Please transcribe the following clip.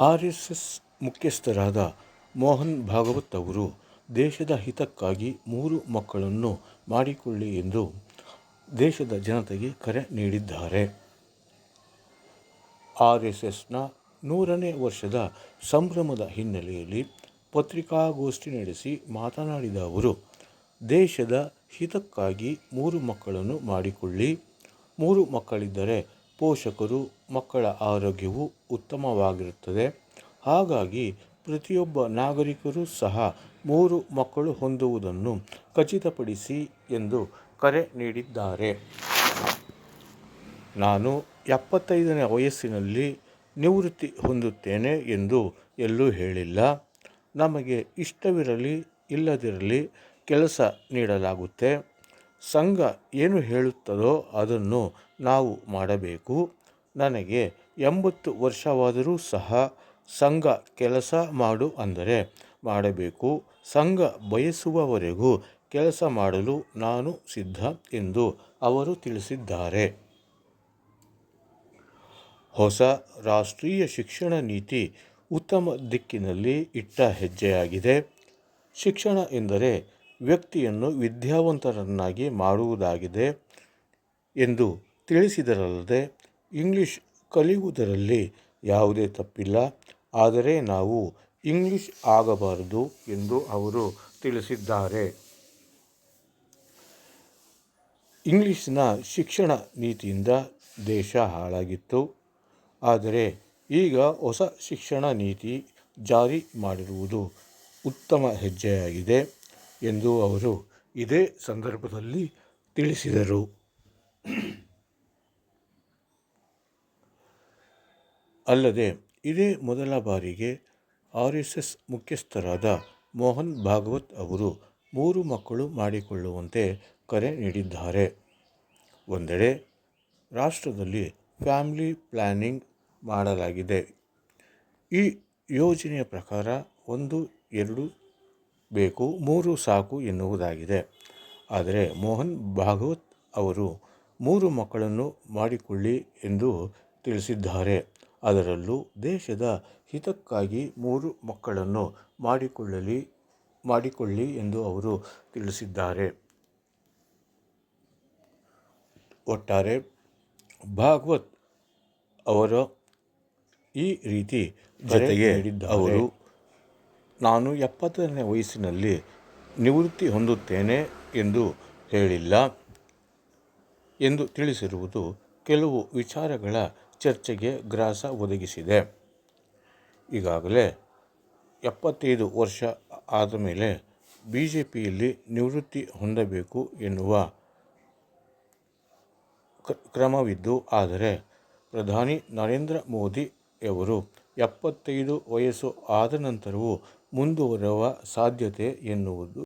R S S ಮುಖ್ಯಸ್ಥರಾದ ಮೋಹನ್ ಭಾಗವತ್ ಅವರು ದೇಶದ ಹಿತಕ್ಕಾಗಿ ಮೂರು ಮಕ್ಕಳನ್ನು ಮಾಡಿಕೊಳ್ಳಿ ಎಂದು ದೇಶದ ಜನತೆಗೆ ಕರೆ ನೀಡಿದ್ದಾರೆ. ಆರ್ ಎಸ್ ಎಸ್ನ ನೂರನೇ ವರ್ಷದ ಸಂಭ್ರಮದ ಹಿನ್ನೆಲೆಯಲ್ಲಿ ಪತ್ರಿಕಾಗೋಷ್ಠಿ ನಡೆಸಿ ಮಾತನಾಡಿದ ಅವರು, ದೇಶದ ಹಿತಕ್ಕಾಗಿ ಮೂರು ಮಕ್ಕಳನ್ನು ಮಾಡಿಕೊಳ್ಳಿ. ಮೂರು ಮಕ್ಕಳಿದ್ದರೆ ಪೋಷಕರು, ಮಕ್ಕಳ ಆರೋಗ್ಯವು ಉತ್ತಮವಾಗಿರುತ್ತದೆ. ಹಾಗಾಗಿ ಪ್ರತಿಯೊಬ್ಬ ನಾಗರಿಕರೂ ಸಹ ಮೂರು ಮಕ್ಕಳು ಹೊಂದುವುದನ್ನು ಖಚಿತಪಡಿಸಿ ಎಂದು ಕರೆ ನೀಡಿದ್ದಾರೆ. ನಾನು ಎಪ್ಪತ್ತೈದನೇ ವಯಸ್ಸಿನಲ್ಲಿ ನಿವೃತ್ತಿ ಹೊಂದುತ್ತೇನೆ ಎಂದು ಎಲ್ಲೂ ಹೇಳಿಲ್ಲ. ನಮಗೆ ಇಷ್ಟವಿರಲಿ ಇಲ್ಲದಿರಲಿ ಕೆಲಸ ನೀಡಲಾಗುತ್ತೆ. ಸಂಘ ಏನು ಹೇಳುತ್ತದೋ ಅದನ್ನು ನಾವು ಮಾಡಬೇಕು. ನನಗೆ ಎಂಬತ್ತು ವರ್ಷವಾದರೂ ಸಹ ಸಂಘ ಕೆಲಸ ಮಾಡು ಅಂದರೆ ಮಾಡಬೇಕು. ಸಂಘ ಬಯಸುವವರೆಗೂ ಕೆಲಸ ಮಾಡಲು ನಾನು ಸಿದ್ಧ ಎಂದು ಅವರು ತಿಳಿಸಿದ್ದಾರೆ. ಹೊಸ ರಾಷ್ಟ್ರೀಯ ಶಿಕ್ಷಣ ನೀತಿ ಉತ್ತಮ ದಿಕ್ಕಿನಲ್ಲಿ ಇಟ್ಟ ಹೆಜ್ಜೆಯಾಗಿದೆ. ಶಿಕ್ಷಣ ಎಂದರೆ ವ್ಯಕ್ತಿಯನ್ನು ವಿದ್ಯಾವಂತರನ್ನಾಗಿ ಮಾಡುವುದಾಗಿದೆ ಎಂದು ತಿಳಿಸಿದರಲ್ಲದೆ, ಇಂಗ್ಲಿಷ್ ಕಲಿಯುವುದರಲ್ಲಿ ಯಾವುದೇ ತಪ್ಪಿಲ್ಲ. ಆದರೆ ನಾವು ಇಂಗ್ಲಿಷ್ ಆಗಬಾರದು ಎಂದು ಅವರು ತಿಳಿಸಿದ್ದಾರೆ. ಇಂಗ್ಲಿಷ್ನ ಶಿಕ್ಷಣ ನೀತಿಯಿಂದ ದೇಶ ಹಾಳಾಗಿತ್ತು. ಆದರೆ ಈಗ ಹೊಸ ಶಿಕ್ಷಣ ನೀತಿ ಜಾರಿ ಮಾಡಿರುವುದು ಉತ್ತಮ ಹೆಜ್ಜೆಯಾಗಿದೆ ಎಂದು ಅವರು ಇದೇ ಸಂದರ್ಭದಲ್ಲಿ ತಿಳಿಸಿದರು. ಅಲ್ಲದೆ ಇದೇ ಮೊದಲ ಬಾರಿಗೆ ಆರ್ ಎಸ್ ಎಸ್ ಮುಖ್ಯಸ್ಥರಾದ ಮೋಹನ್ ಭಾಗವತ್ ಅವರು ಮೂರು ಮಕ್ಕಳು ಮಾಡಿಕೊಳ್ಳುವಂತೆ ಕರೆ ನೀಡಿದ್ದಾರೆ. ಒಂದೆಡೆ ರಾಷ್ಟ್ರದಲ್ಲಿ ಫ್ಯಾಮಿಲಿ ಪ್ಲಾನಿಂಗ್ ಮಾಡಲಾಗಿದೆ. ಈ ಯೋಜನೆಯ ಪ್ರಕಾರ ಒಂದು, ಎರಡು, ಬೇಕು, ಮೂರು ಸಾಕು ಎನ್ನುವುದಾಗಿದೆ. ಆದರೆ ಮೋಹನ್ ಭಾಗವತ್ ಅವರು ಮೂರು ಮಕ್ಕಳನ್ನು ಮಾಡಿಕೊಳ್ಳಿ ಎಂದು ತಿಳಿಸಿದ್ದಾರೆ. ಅದರಲ್ಲೂ ದೇಶದ ಹಿತಕ್ಕಾಗಿ ಮೂರು ಮಕ್ಕಳನ್ನು ಮಾಡಿಕೊಳ್ಳಲಿ ಮಾಡಿಕೊಳ್ಳಿ ಎಂದು ಅವರು ತಿಳಿಸಿದ್ದಾರೆ. ಒಟ್ಟಾರೆ ಭಾಗವತ್ ಅವರ ಈ ರೀತಿ ಜೊತೆಗೆ. ಅವರು, ನಾನು ಎಪ್ಪತ್ತನೇ ವಯಸ್ಸಿನಲ್ಲಿ ನಿವೃತ್ತಿ ಹೊಂದುತ್ತೇನೆ ಎಂದು ಹೇಳಿಲ್ಲ ಎಂದು ತಿಳಿಸಿರುವುದು ಕೆಲವು ವಿಚಾರಗಳ ಚರ್ಚೆಗೆ ಗ್ರಾಸ ಒದಗಿಸಿದೆ. ಈಗಾಗಲೇ ಎಪ್ಪತ್ತೈದು ವರ್ಷ ಆದ ಮೇಲೆ ಬಿ ಜೆ ಪಿಯಲ್ಲಿ ನಿವೃತ್ತಿ ಹೊಂದಬೇಕು ಎನ್ನುವ ಕ್ರಮವಿದ್ದು, ಆದರೆ ಪ್ರಧಾನಿ ನರೇಂದ್ರ ಮೋದಿಯವರು ಎಪ್ಪತ್ತೈದು ವಯಸ್ಸು ಆದ ನಂತರವೂ ಮುಂದುವರೆಯುವ ಸಾಧ್ಯತೆ ಎನ್ನುವುದು